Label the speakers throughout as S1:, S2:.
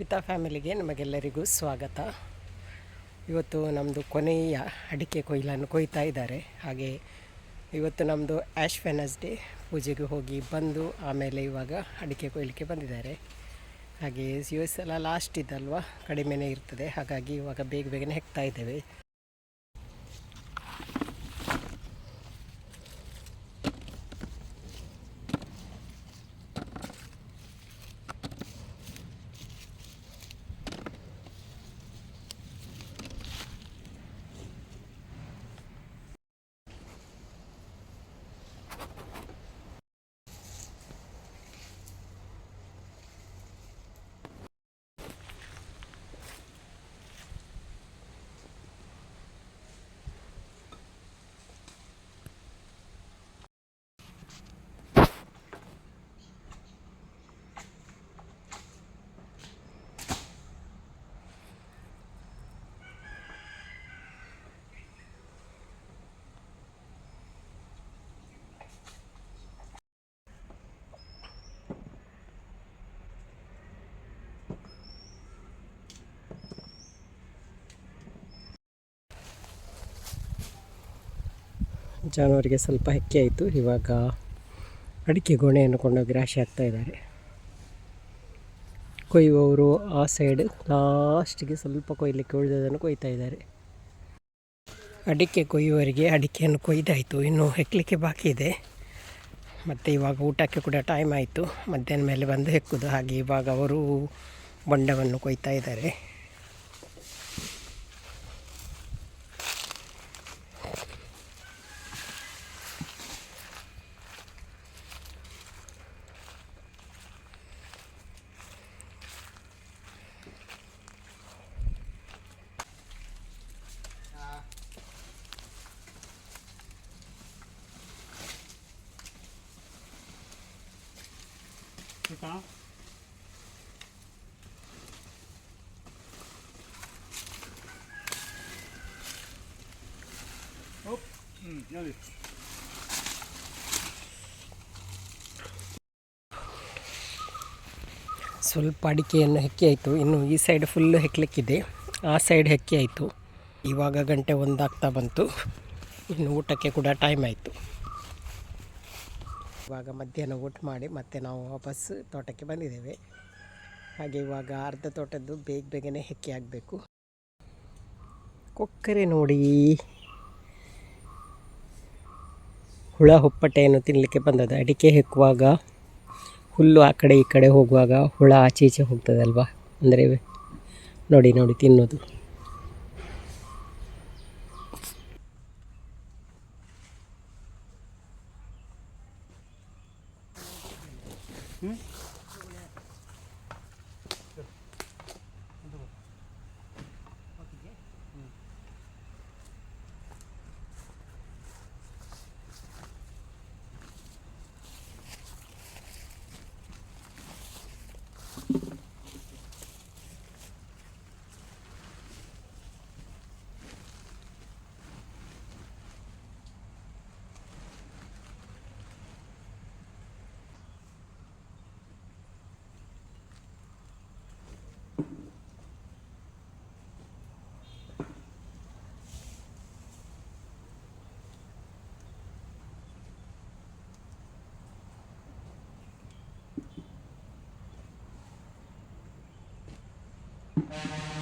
S1: ಮಿತಾ ಫ್ಯಾಮಿಲಿಗೆ ನಮಗೆಲ್ಲರಿಗೂ ಸ್ವಾಗತ. ಇವತ್ತು ನಮ್ಮದು ಕೊನೆಯ ಅಡಿಕೆ ಕೊಯ್ಲನ್ನು ಕೊಯ್ತಾ ಇದ್ದಾರೆ. ಹಾಗೆ ಇವತ್ತು ನಮ್ಮದು ಆ್ಯಶ್ ವೆನಸ್ಡೇ ಪೂಜೆಗೆ ಹೋಗಿ ಬಂದು ಆಮೇಲೆ ಇವಾಗ ಅಡಿಕೆ ಕೊಯ್ಲಿಕ್ಕೆ ಬಂದಿದ್ದಾರೆ. ಹಾಗೆ ಈ ಸಲ ಲಾಸ್ಟ್ ಇದಲ್ವಾ? ಕಡಿಮೆನೇ ಇರ್ತದೆ. ಹಾಗಾಗಿ ಇವಾಗ ಬೇಗ ಬೇಗನೆ ಹೆಕ್ತಾ ಇದ್ದೇವೆ. ಜಾನುವಾರಿಗೆ ಸ್ವಲ್ಪ ಹೆಕ್ಕಿ ಆಯಿತು. ಇವಾಗ ಅಡಿಕೆ ಗೊಣೆಯನ್ನು ಕೊಂಡೋಗಿ ರಾಶಿ ಆಗ್ತಾ ಇದ್ದಾರೆ. ಕೊಯ್ಯುವವರು ಆ ಸೈಡ್ ಲಾಸ್ಟಿಗೆ ಸ್ವಲ್ಪ ಕೊಯ್ಲಿಕ್ಕೆ ಉಳಿದದನ್ನು ಕೊಯ್ತಾ ಇದ್ದಾರೆ. ಅಡಿಕೆ ಕೊಯ್ಯುವವರಿಗೆ ಅಡಿಕೆಯನ್ನು ಕೊಯ್ದಾಯಿತು. ಇನ್ನು ಹೆಕ್ಕಲಿಕ್ಕೆ ಬಾಕಿ ಇದೆ. ಮತ್ತು ಇವಾಗ ಊಟಕ್ಕೆ ಕೂಡ ಟೈಮ್ ಆಯಿತು. ಮಧ್ಯಾಹ್ನ ಮೇಲೆ ಬಂದು ಹೆಕ್ಕುದು. ಹಾಗೆ ಇವಾಗ ಅವರು ಬಂಡವನ್ನು ಕೊಯ್ತಾ ಇದ್ದಾರೆ.
S2: ಆಯ್ತಾ ಹ್ಞೂ
S1: ಸ್ವಲ್ಪ ಅಡಿಕೆಯನ್ನು ಹೆಕ್ಕಿ ಆಯಿತು. ಇನ್ನು ಈ ಸೈಡ್ ಫುಲ್ಲು ಹೆಕ್ಲಿಕ್ಕಿದೆ. ಆ ಸೈಡ್ ಹೆಕ್ಕಿ ಆಯಿತು. ಇವಾಗ ಗಂಟೆ ಒಂದಾಗ್ತಾ ಬಂತು. ಇನ್ನು ಊಟಕ್ಕೆ ಕೂಡ ಟೈಮ್ ಆಯಿತು. ಇವಾಗ ಮಧ್ಯಾಹ್ನ ಊಟ ಮಾಡಿ ಮತ್ತೆ ನಾವು ವಾಪಸ್ ತೋಟಕ್ಕೆ ಬಂದಿದ್ದೇವೆ. ಹಾಗೆ ಇವಾಗ ಅರ್ಧ ತೋಟದ್ದು ಬೇಗ ಬೇಗನೆ ಹೆಕ್ಕಿ ಆಗಬೇಕು. ಕೊಕ್ಕರೆ ನೋಡಿ. ಹುಳ ಹುಪ್ಪಟೆಯನ್ನು ತಿನ್ನಲಿಕ್ಕೆ ಬಂದದ್ದು. ಅಡಿಕೆ ಹೆಕ್ಕುವಾಗ, ಹುಲ್ಲು ಆ ಕಡೆ ಈ ಕಡೆ ಹೋಗುವಾಗ ಹುಳ ಆಚೆ ಈಚೆ ಹೋಗ್ತದಲ್ವಾ? ಅಂದರೆ ನೋಡಿ ನೋಡಿ ತಿನ್ನೋದು. Thank you.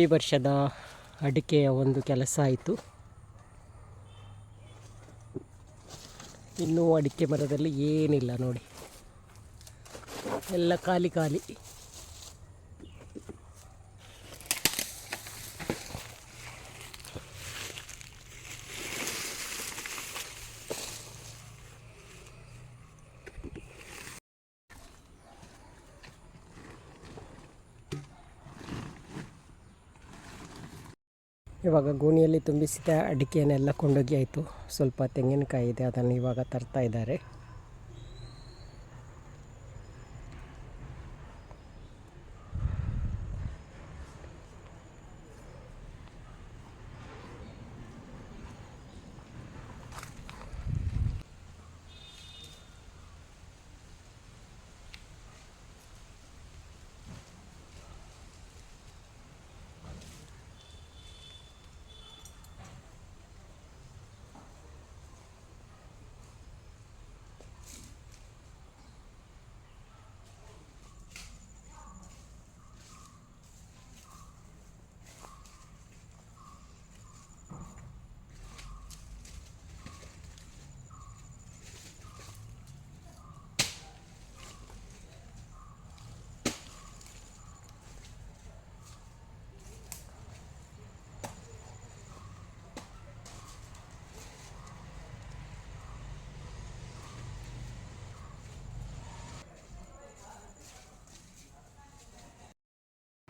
S1: ಈ ವರ್ಷದ ಅಡಿಕೆಯ ಒಂದು ಕೆಲಸ ಆಯಿತು. ಇನ್ನೂ ಅಡಿಕೆ ಮರದಲ್ಲಿ ಏನಿಲ್ಲ ನೋಡಿ. ಎಲ್ಲ ಖಾಲಿ ಖಾಲಿ. ಇವಾಗ ಗೋಣಿಯಲ್ಲಿ ತುಂಬಿಸಿದ ಅಡಿಕೆಯನ್ನೆಲ್ಲ ಕೊಂಡೋಗಿ ಆಯಿತು. ಸ್ವಲ್ಪ ತೆಂಗಿನಕಾಯಿ ಇದೆ ಅದನ್ನು ಇವಾಗ ತರ್ತಾ ಇದ್ದಾರೆ.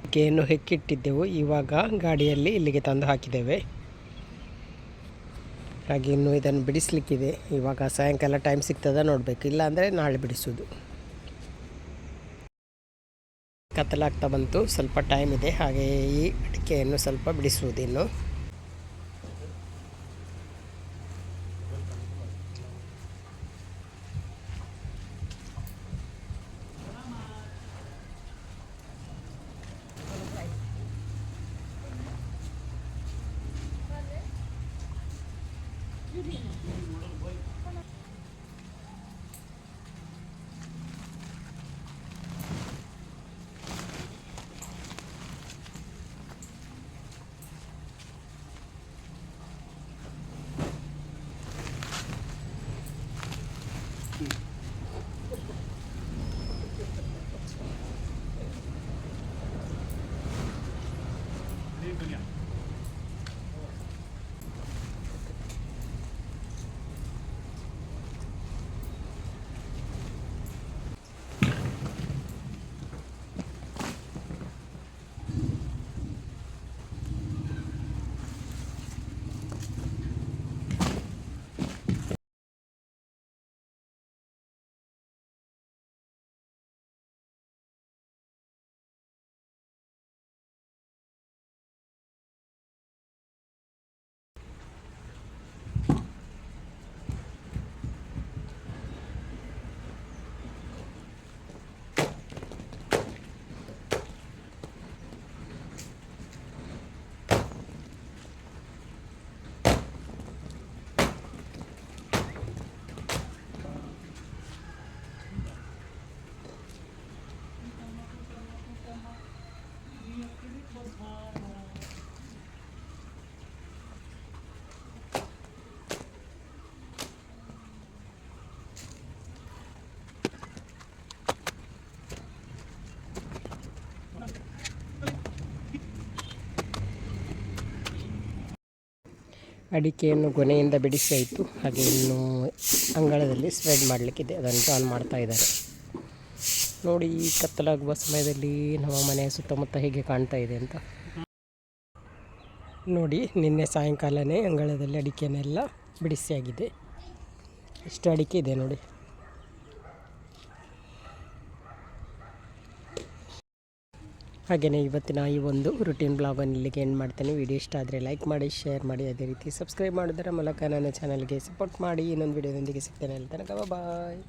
S1: ಅಡಿಕೆಯನ್ನು ಹೆಕ್ಕಿಟ್ಟಿದ್ದೆವು. ಇವಾಗ ಗಾಡಿಯಲ್ಲಿ ಇಲ್ಲಿಗೆ ತಂದು ಹಾಕಿದ್ದೇವೆ. ಹಾಗೆ ಇನ್ನು ಇದನ್ನು ಬಿಡಿಸ್ಲಿಕ್ಕಿದೆ. ಇವಾಗ ಸಾಯಂಕಾಲ ಟೈಮ್ ಸಿಗ್ತದ ನೋಡಬೇಕು. ಇಲ್ಲಾಂದರೆ ನಾಳೆ ಬಿಡಿಸೋದು ಕತ್ತಲಾಗ್ತಾ ಬಂತು. ಸ್ವಲ್ಪ ಟೈಮ್ ಇದೆ. ಹಾಗೆ ಈ ಅಡಿಕೆಯನ್ನು ಸ್ವಲ್ಪ ಬಿಡಿಸುವುದು ಇನ್ನು ಅಡಿಕೆಯನ್ನು ಗೊನೆಯಿಂದ ಬಿಡಿಸಿ ಆಯಿತು ಹಾಗೆ ಇನ್ನು ಅಂಗಳದಲ್ಲಿ ಸ್ಪ್ರೆಡ್ ಮಾಡಲಿಕ್ಕಿದೆ. ಅದನ್ನು ಆನ್ ಮಾಡ್ತಾ ಇದ್ದಾರೆ. ನೋಡಿ ಈ ಕತ್ತಲಾಗುವ ಸಮಯದಲ್ಲಿ ನಮ್ಮ ಮನೆಯ ಸುತ್ತಮುತ್ತ ಹೇಗೆ ಕಾಣ್ತಾ ಇದೆ ಅಂತ. ನೋಡಿ, ನಿನ್ನೆ ಸಾಯಂಕಾಲನೇ ಅಂಗಳದಲ್ಲಿ ಅಡಿಕೆನೆಲ್ಲ ಬಿಡಿಸಿ ಆಗಿದೆ ಇಷ್ಟು ಅಡಿಕೆ ಇದೆ ನೋಡಿ. ಹಾಗೆಯೇ ಇವತ್ತಿನ ಈ ಒಂದು ರುಟೀನ್ ಬ್ಲಾಗನ್ನು ಇಲ್ಲಿಗೆ ಏನು ಮಾಡ್ತೇನೆ. ವಿಡಿಯೋ ಇಷ್ಟ ಆದರೆ ಲೈಕ್ ಮಾಡಿ ಶೇರ್ ಮಾಡಿ, ಅದೇ ರೀತಿ ಸಬ್ಸ್ಕ್ರೈಬ್ ಮಾಡೋದರ ಮೂಲಕ ನನ್ನ ಚಾನಲ್ಗೆ ಸಪೋರ್ಟ್ ಮಾಡಿ. ಇನ್ನೊಂದು ವಿಡಿಯೋದೊಂದಿಗೆ ಸಿಗ್ತೇನೆ. ಅಲ್ಲಿ ತನಕ ಬಾಯ್